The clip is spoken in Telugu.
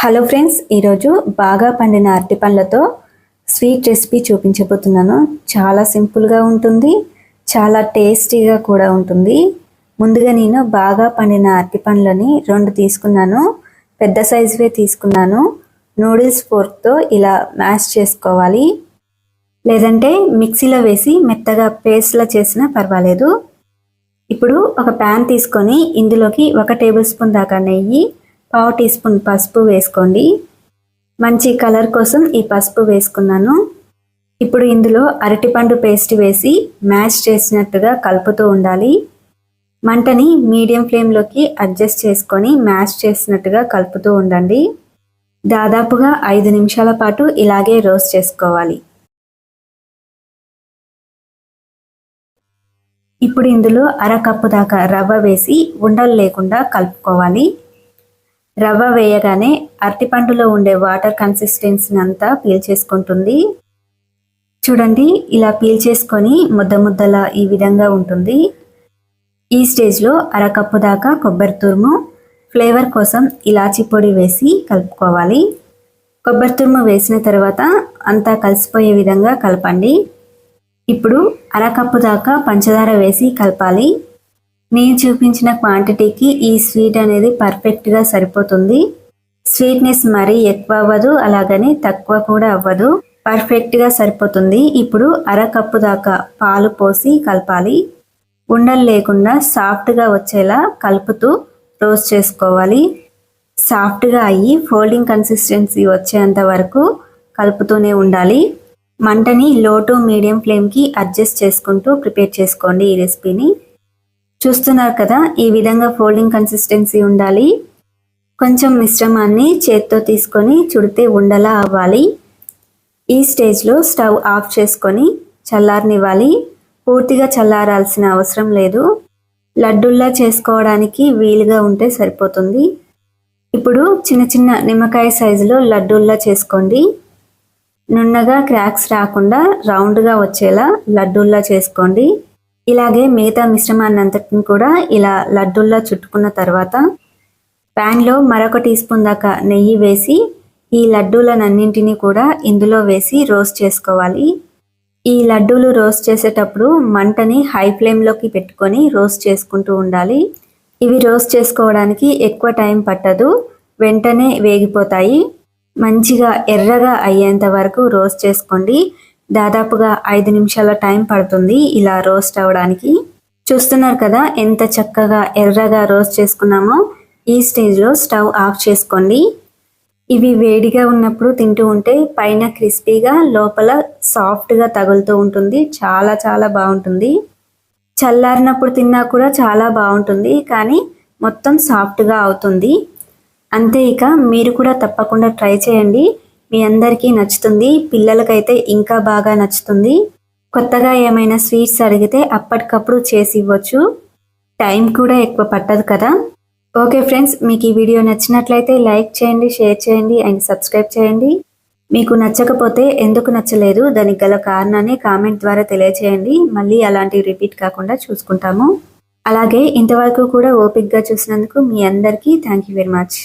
హలో ఫ్రెండ్స్ ఈరోజు బాగా పండిన అరటి పండ్లతో స్వీట్ రెసిపీ చూపించబోతున్నాను. చాలా సింపుల్గా ఉంటుంది చాలా టేస్టీగా కూడా ఉంటుంది. ముందుగా నేను బాగా పండిన అరటి పండ్లని రెండు తీసుకున్నాను పెద్ద సైజువే తీసుకున్నాను. నూడిల్స్ ఫోర్క్తో ఇలా మ్యాష్ చేసుకోవాలి. లేదంటే మిక్సీలో వేసి మెత్తగా పేస్ట్లా చేసినా పర్వాలేదు. ఇప్పుడు ఒక ప్యాన్ తీసుకొని ఇందులోకి ఒక టేబుల్ స్పూన్ దాకా నెయ్యి పావు టీ స్పూన్ పసుపు వేసుకోండి. మంచి కలర్ కోసం ఈ పసుపు వేసుకున్నాను. ఇప్పుడు ఇందులో అరటిపండు పేస్ట్ వేసి మ్యాష్ చేసినట్టుగా కలుపుతూ ఉండాలి. మంటని మీడియం ఫ్లేమ్లోకి అడ్జస్ట్ చేసుకొని మ్యాష్ చేసినట్టుగా కలుపుతూ ఉండండి. దాదాపుగా ఐదు నిమిషాల పాటు ఇలాగే రోస్ట్ చేసుకోవాలి. ఇప్పుడు ఇందులో అరకప్పు దాకా రవ్వ వేసి ఉండలు లేకుండా కలుపుకోవాలి. రవ్వ వేయగానే అరటిపండులో ఉండే వాటర్ కన్సిస్టెన్సీని అంతా పీల్చేసుకుంటుంది చూడండి ఇలా పీల్చేసుకొని ముద్ద ముద్దలా ఈ విధంగా ఉంటుంది. ఈ స్టేజ్లో అరకప్పు దాకా కొబ్బరి తురుము ఫ్లేవర్ కోసం ఇలాచి పొడి వేసి కలుపుకోవాలి. కొబ్బరి తురుము వేసిన తర్వాత అంతా కలిసిపోయే విధంగా కలపండి. ఇప్పుడు అరకప్పు దాకా పంచదార వేసి కలపాలి. నేను చూపించిన క్వాంటిటీకి ఈ స్వీట్ అనేది పర్ఫెక్ట్గా సరిపోతుంది. స్వీట్నెస్ మరీ ఎక్కువ అవ్వదు అలాగని తక్కువ కూడా అవ్వదు. పర్ఫెక్ట్గా సరిపోతుంది. ఇప్పుడు అర కప్పు దాకా పాలు పోసి కలపాలి. ఉండలు లేకుండా సాఫ్ట్గా వచ్చేలా కలుపుతూ రోస్ట్ చేసుకోవాలి. సాఫ్ట్గా అయ్యి ఫోల్డింగ్ కన్సిస్టెన్సీ వచ్చేంత వరకు కలుపుతూనే ఉండాలి. మంటని లో టు మీడియం ఫ్లేమ్కి అడ్జస్ట్ చేసుకుంటూ ప్రిపేర్ చేసుకోండి ఈ రెసిపీని చూస్తున్నారు కదా ఈ విధంగా ఫోల్డింగ్ కన్సిస్టెన్సీ ఉండాలి. కొంచెం మిశ్రమాన్ని చేత్తో తీసుకొని చుడితే ఉండలా అవ్వాలి. ఈ స్టేజ్లో స్టవ్ ఆఫ్ చేసుకొని చల్లారనివ్వాలి. పూర్తిగా చల్లారాల్సిన అవసరం లేదు. లడ్డుల్లా చేసుకోవడానికి వీలుగా ఉంటే సరిపోతుంది. ఇప్పుడు చిన్న చిన్న నిమ్మకాయ సైజులో లడ్డూల్లా చేసుకోండి. నున్నగా క్రాక్స్ రాకుండా రౌండ్గా వచ్చేలా లడ్డూల్లా చేసుకోండి. ఇలాగే మిగతా మిశ్రమాన్ని అంతటిని కూడా ఇలా లడ్డూల్లా చుట్టుకున్న తర్వాత ప్యాన్లో మరొక టీ స్పూన్ దాకా నెయ్యి వేసి ఈ లడ్డూలనన్నింటినీ కూడా ఇందులో వేసి రోస్ట్ చేసుకోవాలి. ఈ లడ్డూలు రోస్ట్ చేసేటప్పుడు మంటని హై ఫ్లేమ్లోకి పెట్టుకొని రోస్ట్ చేసుకుంటూ ఉండాలి. ఇవి రోస్ట్ చేసుకోవడానికి ఎక్కువ టైం పట్టదు. వెంటనే వేగిపోతాయి. మంచిగా ఎర్రగా అయ్యేంత వరకు రోస్ట్ చేసుకోండి. దాదాపుగా ఐదు నిమిషాల టైం పడుతుంది ఇలా రోస్ట్ అవ్వడానికి. చూస్తున్నారు కదా ఎంత చక్కగా ఎర్రగా రోస్ట్ చేసుకున్నామో? ఈ స్టేజ్లో స్టవ్ ఆఫ్ చేసుకోండి. ఇవి వేడిగా ఉన్నప్పుడు తింటూ ఉంటే పైన క్రిస్పీగా లోపల సాఫ్ట్గా తగులుతూ ఉంటుంది. చాలా చాలా బాగుంటుంది. చల్లారినప్పుడు తిన్నా కూడా చాలా బాగుంటుంది కానీ మొత్తం సాఫ్ట్గా అవుతుంది. అంతే ఇక మీరు కూడా తప్పకుండా ట్రై చేయండి. మీ అందరికీ నచ్చుతుంది. పిల్లలకైతే ఇంకా బాగా నచ్చుతుంది. కొత్తగా ఏమైనా స్వీట్స్ అడిగితే అప్పటికప్పుడు చేసి ఇవ్వచ్చు. టైం కూడా ఎక్కువ పట్టదు కదా. ఓకే ఫ్రెండ్స్ మీకు ఈ వీడియో నచ్చినట్లయితే లైక్ చేయండి షేర్ చేయండి అండ్ సబ్స్క్రైబ్ చేయండి. మీకు నచ్చకపోతే ఎందుకు నచ్చలేదు? దానికి గల కారణాన్ని కామెంట్ ద్వారా తెలియచేయండి. మళ్ళీ అలాంటివి రిపీట్ కాకుండా చూసుకుంటాము. అలాగే ఇంతవరకు కూడా ఓపిక్గా చూసినందుకు మీ అందరికీ థ్యాంక్ యూ వెరీ మచ్.